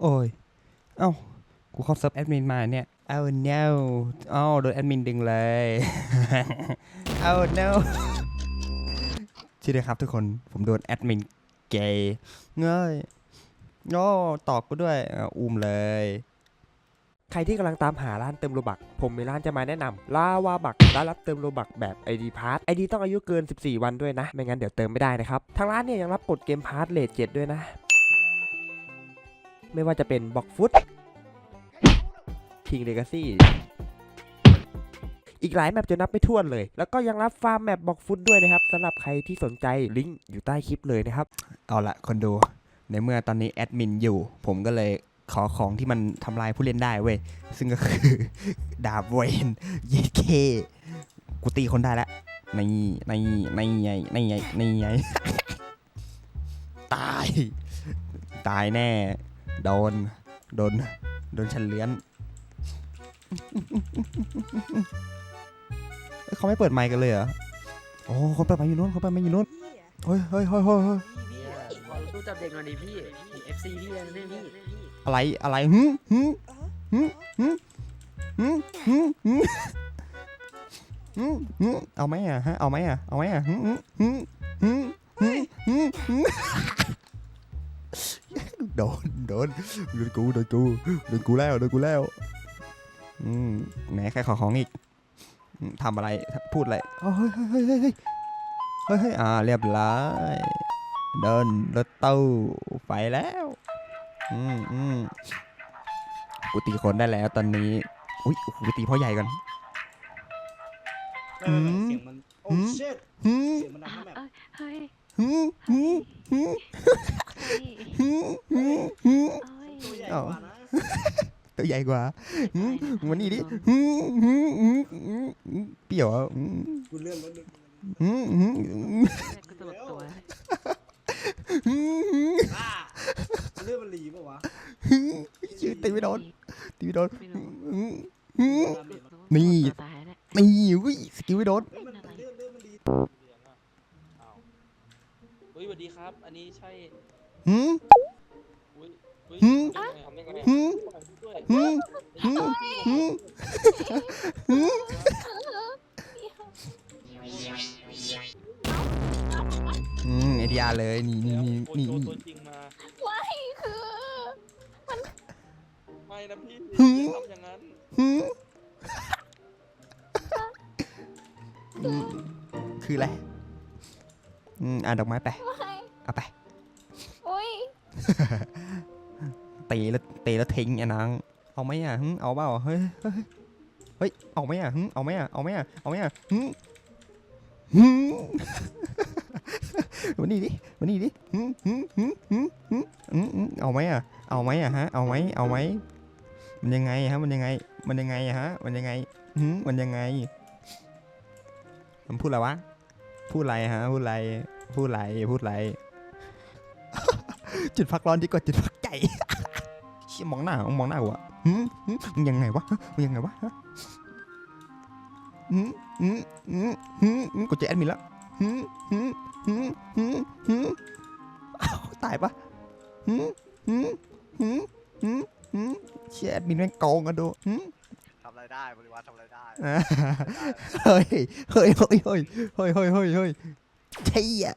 โอ้ย เอ้า กูเข้าเซิร์ฟแอดมินมาเนี่ย เอ้า no เอ้าโดนแอดมินดึงเลย เอ้า no ชื่อเลยครับทุกคน ผมโดนแอดมินเกย์เงยโอ้ตอกกูด้วยอะอุ้มเลย ใครที่กำลังตามหาร้านเติมโลบัก ผมมีร้านจะมาแนะนำลาวาบักร้านรับเติมโลบักแบบ ID p a s s ID ต้องอายุเกิน 14 วันด้วยนะ ไม่งั้นเดี๋ยวเติมไม่ได้นะครับ ทางร้านเนี่ยยังรับกดเกมพาร์ทเลทเจ็ดด้วยนะ ไม่ว่าจะเป็นบ็อกฟุตคิงเลกาซี่อีกหลายแมปจะนับไม่ถ้วนเลย แล้วก็ยังรับฟาร์มแมปบ็อกฟุตด้วยนะครับสำหรับใครที่สนใจลิงก์อยู่ใต้คลิปเลยนะครับ เอาละคนดู ในเมื่อตอนนี้แอดมินอยู่ ผมก็เลยขอของที่มันทำลายผู้เล่นได้เว้ย ซึ่งก็คือ ดาบเวนเยเคกูตีคนได้แล้วในในในไงในไงในไงตาย ตายแน่ โดน โดน โดนฉันเลื้อนเขาไม่เปิดไมค์กันเลยเหรอ โอ้คนเปิดไมค์อยู่นู้นเขาเปิดไมค์อยู่นู้นเฮ้ยเฮ้ยเฮ้ยเฮ้ยเฮ้ยขอตู้จับเด็กหน่อยดิพี่เอฟซีพี่เลยนะเนี่ยพี่อะไร อะไรหึหึหึหึหึหึหึหึหึเอาไหมอะฮะ เอาไหมอะ เอาไหมอะหึหึหึหึหึหึหึ โดนโดนโดนกูโดนกูโดนกูแล้วโดนกูแล้วอืมไหนใครขอของอีกอืมทำอะไรพูดอะไรเฮ้ยเฮ้ยเฮ้ยเฮ้ยเฮ้ยเฮ้ยอ่าเรียบร้อยเดินรถตู้ไปแล้วอืมอืมกูตีคนได้แล้วตอนนี้อุ้ยกูตีพ่อใหญ่ก่อนไม่ไม่ไม่เสียงมันโอ้หืมเชิดหืมเสียงมันดังนะแบบเฮ้ย หืมหืมหืม เฮ้ย หืมหืมหืม เฮ้ย ตัวใหญ่ เอ้า กว่านะ ตัวใหญ่ กว่าหืมวันนี้ดิหืมหืมหืมหืมหืมเปรี้ยวอะหืมกูเลื่อนรถดึงหืมหืมหืมกูตลบตัวหืมอ่าเลื่อนมันหลีป่าวะหืมชื่อตีไม่โดนตีไม่โดนไม่รู้หืมหืมตามเด็กนี่ ตายแล้วนี่อุ้ยสกิลไม่โดนเอ้ยมันมันเลื่อนเลื่อนมันหลีเหลืองอะอ้าวอุ้ยสวัสดีครับ อันนี้ใช่หืม อุ้ยอุ้ยหืม ทำได้ไง หืมหืมหืมหืมหืมอืมไอเดียเลยนี่นี่นี่นี่นี่ตัวจริงมาไม่คือไม่นะพี่หืมอย่าทำอย่างนั้นหืมคืออะไรอืมอะดอกไม้ไปเอาไปโอ้ยตีแล้วตีแล้วทิ้งไอ้นาง เอาไหมอะหึเอาเปล่าเฮ้ยเฮ้ยเฮ้ยเอาไหมอะหึเอาไหมอะเอาไหมอะเอาไหมอะหึหึวันนี้ดิวันนี้ดิหึหึหึหึหึหึหึเอาไหมอะเอาไหมอะฮะเอาไหมเอาไหมมันยังไงฮะมันยังไง มันยังไงฮะมันยังไงหึมันยังไงมันพูดอะไรวะพูดอะไรฮะพูดอะไรพูดอะไรพูดอะไรจุดพักร้อนดีกว่าจุดพักใจเชี่ยมองหน้ามองหน้ากูอะหืมหืมมึงยังไงวะฮะมึงยังไงวะฮะหืมหืมหืมหืมหืมกูเจอแอดมินแล้วหืมหืมหืมหืมหืมอ้าวตายปะหืมหืมหืมหืมหืมเชี่ยแอดมินแม่งโกงกันดูหืมทำอะไรได้บริวารทำอะไรได้อ่าเฮ้ย เฮ้ย เฮ้ย เฮ้ย เฮ้ย เฮ้ย เฮ้ย เฮ้ยใช่อะ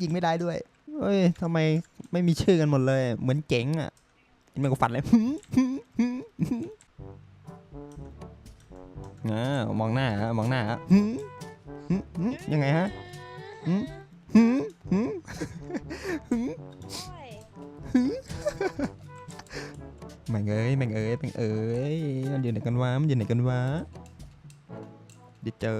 ยิงไม่ได้ด้วย เฮ้ยทำไมไม่มีชื่อกันหมดเลย เหมือนเจ๋งอะ มันก็ฝันเลยอ่ามองหน้าฮะมองหน้าฮะยังไงฮะแม่งเอ้ยแม่งเอ้ยแม่งเอ้ยมันอยู่ไหนกันวะมันอยู่ไหนกันวะเดี๋ยวเจอ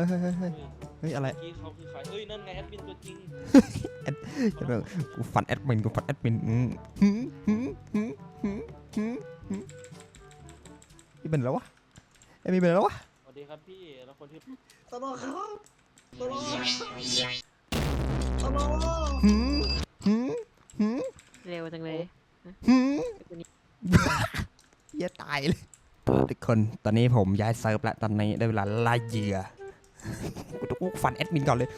ฮ้ยเฮ้ยเฮ้ยเฮ้ยอุ้ยเฮ้ยอะไรพี่เขาคือใครเอ้ยนั่นไงแอดมินตัวจริงกูฝันแอดมินกูฝันแอดมินอืมหืมหืมหืมหืมหืมหืมนี่เป็นแล้ววะไอ้มีเป็นแล้ววะสวัสดีครับพี่แล้วคนที่ตลอดครับตลอดตลอดหืมหืมหืมเร็วจังเลยหืมเหี้ยตายเลยทุกคนตอนนี้ผมย้ายเซิร์ฟแล้วตอนนี้ได้เวลาล่าเหยื่อ กูต้องฟันแอดมินก่อนเลย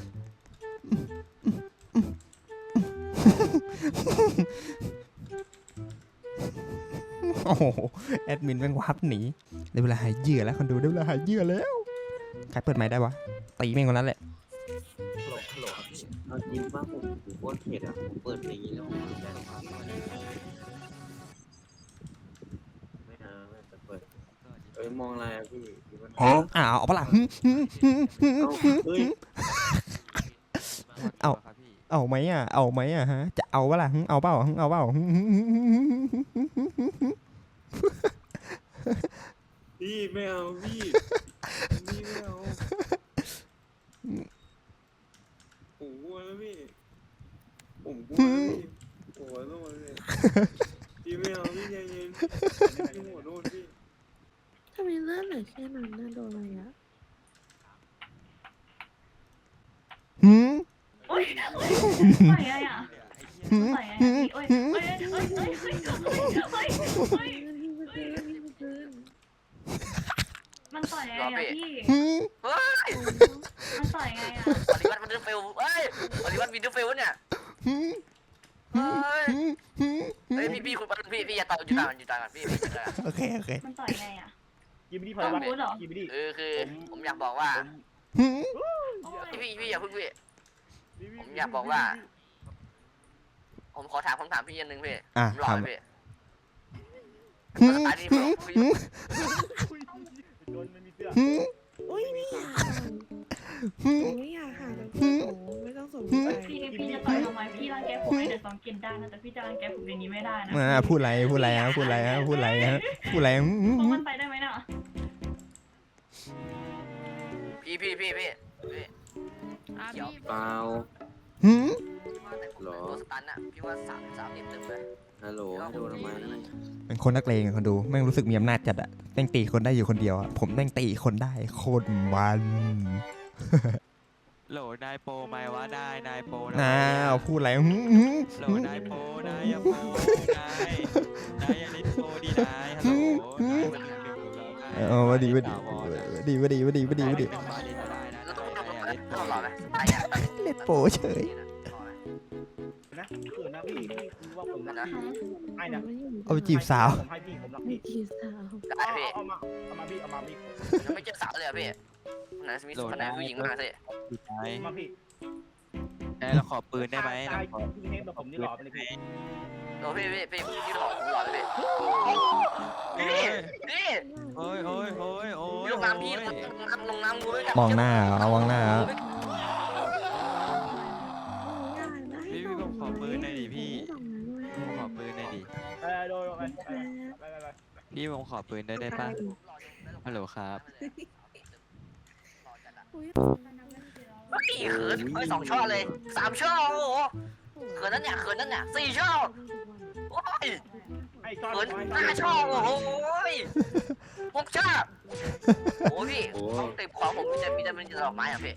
โอ้โห แอดมินแม่งวับหนีได้เวลาหายเหยื่อแล้วคนดูได้เวลาหายเหยื่อแล้ว ใครเปิดไม้ได้วะ ตีแม่งคนนั้นแหละฮัลโหลฮัลโหลครับพี่เอาจริงว่าผมผมโคตรเผ็ดอะผมเปิดเพลงนี้แล้วผมรู้ได้หรอครับไม่เอาไม่จะเปิดเอ้ยมองอะไรอะพี่ อ้าวเอาปะล่ะเอาเอาไหมอะ เอาไหมอะฮะ จะเอาปะล่ะเอาเปล่าเอาเปล่าพี่ไม่เอาพี่พี่ไม่เอาผมกลัวนะพี่ผมกลัวนะพี่โอ้โหโดนเลยพี่ไม่เอาพี่ใจเย็นพี่หมด ลือแค่นั้นน่าโดนอะไรอะฮึโอ๊ยฝ่อยอะไรอะหืมต่อยอะไรโอ๊ยโอ๊ยโอ๊ยโอ๊ยโอ๊ยโอ๊ยโอ๊ยโอ๊ยฝ่อยอะไรอะพี่หืมเฮ้ยมันต่อยอะไรอะปฏิวัติมันดูเฟลเฮ้ยปฏิวัติวินดูเฟลเนี่ยหืมเฮ้ยหืเฮ้ยพี่พี่คุณปฏิวัติพี่พี่อย่าตายอยู่ตายกัอยู่ตายกันพี่โอเคโอเคมันต่อยอะไรอะ กินไม่ดีพต้อองวัดรู้เหรอกินไม่ดีคือคือผมอยากบอกว่าหึโอ๊ยพี่พี่พี่อย่าเพิ่งพี่ ผมอยากบอกว่า ผมขอถามคำถามพี่อันหนึ่งพี่อะผมหล่อทำไหมพี่หึอันนี้หึผมหึโดนไม่มีเสื้อหึอุ้ยไม่อยากหึโอ้ ไม่อยากหาแล้วพี่โอ้ไม่ต้องสนใจพี่พี่จะต่อยทำไมพี่รังแกผมในเดอะซองกินได้นะแต่พี่จะรังแกผมในนี้ไม่ได้นะอ่าพูดอะไรพูดอะไรฮะพูดอะไรฮะพูดอะไรฮะพูดอะไรหึหึเพราะหึมันไปได้ไหมน่ะพี่พี่พี่พี่พี่เดี๋ยวเปล่าหึโลสตันอะพี่ว่าสามสามเต็มเต็มเลยฮัลโหลให้โดนทำไมเป็นคนนักเลงอะคนดูแม่งรู้สึกมีอำนาจจัดอะแม่งตีคนได้อยู่คนเดียวอะผมแม่งตีคนได้โคตรมัน โหลนายโปรไหมวะนายนายโปรน่าไหมเอาพูดอะไรหึหึโหลนายโปรนายอย่าโปรนายนายอย่าเล่นโปรดีนายฮัลโหลนายมันหนึ่งหนึ่งแล้วนายเออมาดีมาดีนายมาดีมาดีมาดีมาดีมาดีนายมาดีก็ได้นะแล้วต้องนายทำอย่าอะไรเล่นโปรต้องหล่อไหมตายอะเล่นโปเฉยนะเขินนะพี่พี่คือว่าผมรักพี่ให้นะไม่อยู่เอาไปจีบสาวผมให้พี่ผมรักไม่พี่จีบสาวได้เอาพี่เอามาเอามาพี่เอามาพี่ยังไม่เจอสาวเลยอะพี่ คนไหนมีคนไหนผู้หญิงมาสินายเอามาพี่นายเราขอปืนได้ไหมตาเรายขอพี่เทพแบบผมนี่หล่อไปเลยพี่โอ้พี่พี่พี่พี่หล่อผมหล่อเลยพี่พี่พี่โอ้ยโอ้ยโอ้ยโอ้ยพี่ลงน้ำพี่ลงน้ำลงน้ำงูด้วยกันมองหน้าเอามองหน้าเอาพี่พี่ผมขอปืนหน่อยดิพี่ผมขอปืนหน่อยดิเออโดนไปไปไปไปพี่ผมขอปืนได้ได้ปะฮัลโหลครับ พี่เขินเฮ้ยสองช่อเลยสามช่อโอ้โหเขินนั่นเนี่ยเขินนั่นเนี่ยสี่ช่อโอ้ยไอ้ชอบเขินห้าช่อโอ้โหหกช่อโอ้พี่ต้องติดของผมมีแต่มีแต่เป็นดอกไม้อะพี่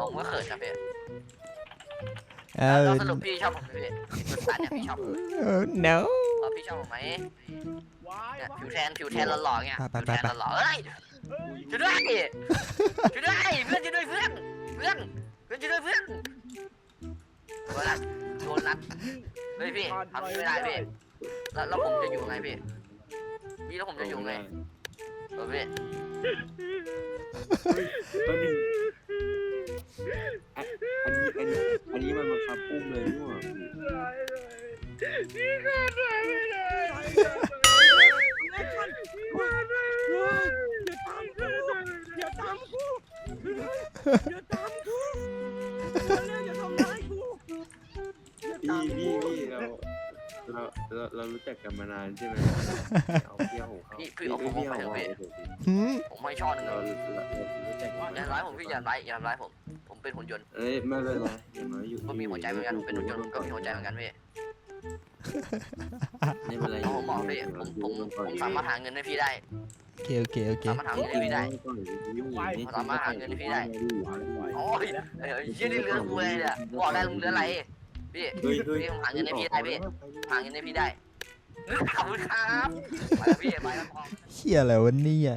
ผมก็เขินนะพี่เอแล้อวสรุปพี่ชอบผมไหมพี่จุดสารเนี่ยพี่ชอบผมเออ no ว่าพี่ชอบผมไหมวายเนี่ยวายผิวแทนผิวแทนหล่อๆเงี้ยไปผิวไปแทนไปหล่อๆเอ้ยเฮ้ย ช่วยด้วยช่วยด้วยเพื่อนช่วยด้วยเพื่อนเพื่อนเพื่อนช่วยด้วยเพื่อนโดนนัดโดนนัดเฮ้ยพี่ทำไม่ได้พี่แล้วแล้วผมจะอยู่ไงพี่พี่แล้วผมจะอยู่ไงเออพี่ตัวหนึ่ง อย่าตามกูอย่าทำร้ายกูพี่พี่พี่เราเราเราเรารู้จักกันมานานใช่ไหมเอาเที่ยวของเขาพี่พี่เอาผมไปเถอะพี่หึผมไม่ชอบนึงเราเรารู้จักอย่าทำร้ายผมพี่อย่าทำร้ายอย่าทำร้ายผม ผมเป็นหุ่นยนต์เอ้ยไม่เป็นไรอย่างน้อยอยู่ก็มีหัวใจเหมือนกันผมเป็นหุ่นยนต์ผมก็มีหัวใจเหมือนกันพี่ไม่เป็นไรเอาผมบอกพี่ผมผมผมสามารถหาเงินให้พี่ได้ โอเคโอเคโอเค สามารถหาเงินให้พี่ได้ โอ้ยเอ้ยยี่นี่เรือกูเลยเนี่ยบอกได้ลุงเรืออะไรพี่เฮ้ยเฮ้ย พี่ผมหาเงินให้พี่ได้พี่หาเงินให้พี่ได้ขอบคุณครับไปแล้วพี่ไปแล้วพอเฮียอะไรวะเนี่ย